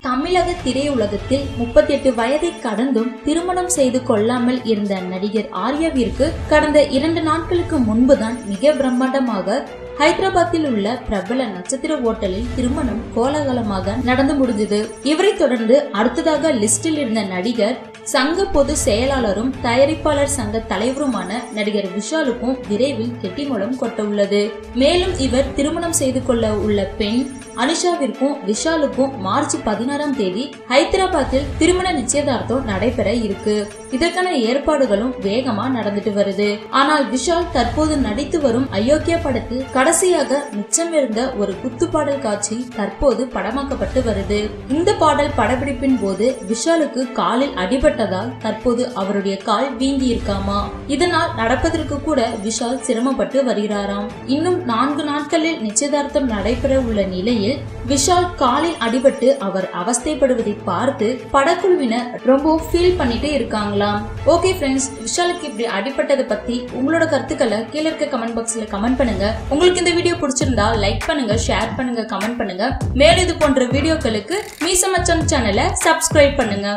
தமிழக திரையுலகத்தில் முப்பத்தி எட்டு வயதை கடந்தும் திருமணம் செய்து கொள்ளாமல் இருந்த நடிகர் ஆர்யாவிற்கு கடந்த இரண்டு நாட்களுக்கு முன்புதான் மிக பிரம்மாண்டமாக ஹைதராபாத்தில் உள்ள பிரபல நட்சத்திர ஓட்டலில் திருமணம் கோலாகலமாக நடந்து முடிஞ்சது. இவரை தொடர்ந்து அடுத்ததாக லிஸ்டில் இருந்த நடிகர் சங்க பொது செயலாளரும் தயாரிப்பாளர் சங்க தலைவருமான நடிகர் விஷாலுக்கும் விரைவில் கெட்டிமூலம் கொட்ட உள்ளது மேலும் இவர் திருமணம் செய்து கொள்ள உள்ள பெண் அனுஷாவிற்கும் விஷாலுக்கும் மார்ச் பதினாறாம் தேதி ஹைதராபாத்தில் திருமண நிச்சயதார்த்தம் நடைபெற இருக்கு. இதற்கான ஏற்பாடுகளும் வேகமா நடந்துட்டு வருது. ஆனால் விஷால் தற்போது நடித்து வரும் அயோக்கியா படத்தில் கடைசியாக மிச்சமிருந்த ஒரு குத்துப்பாடல் காட்சி தற்போது படமாக்கப்பட்டு வருது. இந்த பாடல் படப்பிடிப்பின் போது விஷாலுக்கு காலில் அடிபட்டதால் தற்போது அவருடைய கால் வீங்கி இருக்காமா? இதனால் நடப்பதற்கு கூட விஷால் சிரமப்பட்டு வருகிறாராம். இன்னும் நான்கு நாட்களில் நிச்சயதார்த்தம் நடைபெற உள்ள நிலையில் விஷால் காலில் அடிபட்டு அவர் அவஸ்தைப்படுவதை பார்த்து படக்குழுவினர் ரொம்ப ஃபீல் பண்ணிட்டு இருக்காங்களாம். ஓகே ஃப்ரெண்ட்ஸ் விஷாலுக்கு இப்படி அடிபட்டதை பத்தி உங்களோட கருத்துக்களை கீழே இருக்க கமெண்ட் பாக்ஸ்ல கமெண்ட் பண்ணுங்க. உங்களுக்கு இந்த வீடியோ பிடிச்சிருந்தா லைக் பண்ணுங்க ஷேர் பண்ணுங்க கமெண்ட் பண்ணுங்க. மேலும் இது போன்ற வீடியோக்களுக்கு மீசமச்சம் சேனலை சப்ஸ்கிரைப் பண்ணுங்க.